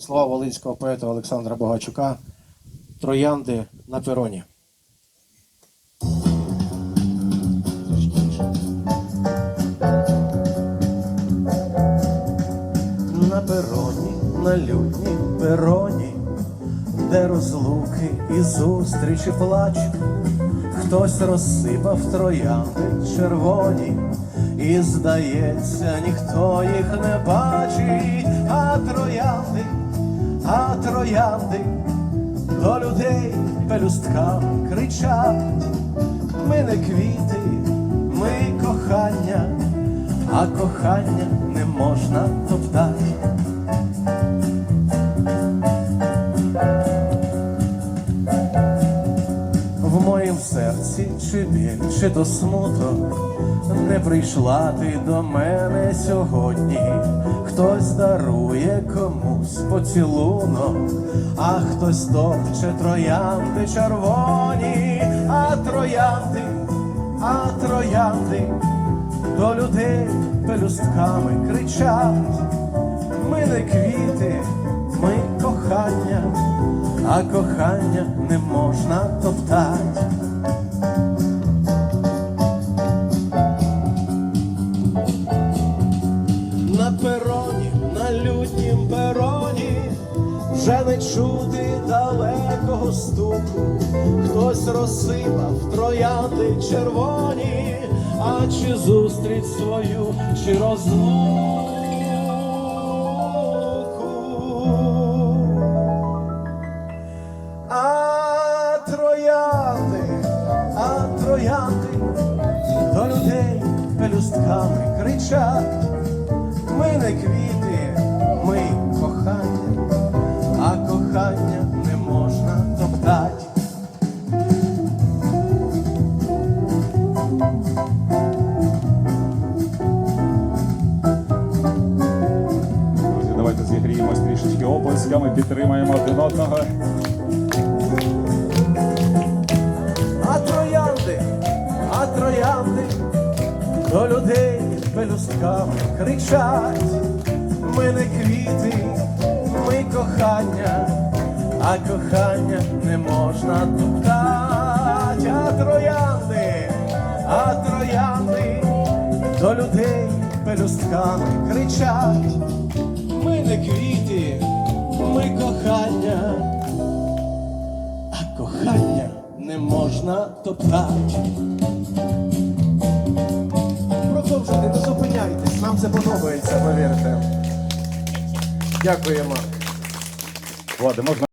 слова волинського поета Олександра Богачука. Троянди на пероні. На пероні, на лютні пероні, де розлуки і зустрічі плач, хтось розсипав троянди червоні, і здається, ніхто їх не бачить, а троянди, а троянди до людей пелюстками кричать. Ми не квіти, ми кохання, а кохання не можна топтати. В моїм серці чи біль, чи то смуток, не прийшла ти до мене сьогодні. Хтось дарує комусь поцілунок, а хтось топче троянди червоні, а троянди, а троянди до людей пелюстками кричать. Ми не квіти, ми кохання, а кохання не можна топтати. На вже не чути далекого стуку. Хтось розсипав троянди червоні, а чи зустріч свою, чи розлуку. А троянди, а троянди до людей пелюстками кричать. Ми не квіти, трішечки оплесками, підтримаємо один одного. А троянди, а троянди до людей пелюстками кричать. Ми не квіти, ми кохання, а кохання не можна топтать. А троянди, а троянди до людей пелюстками кричать. Ми не квіти, можна топтати. Продовжуйте, не зупиняйтесь, нам це подобається, повірте. Дякуємо. Влади, можна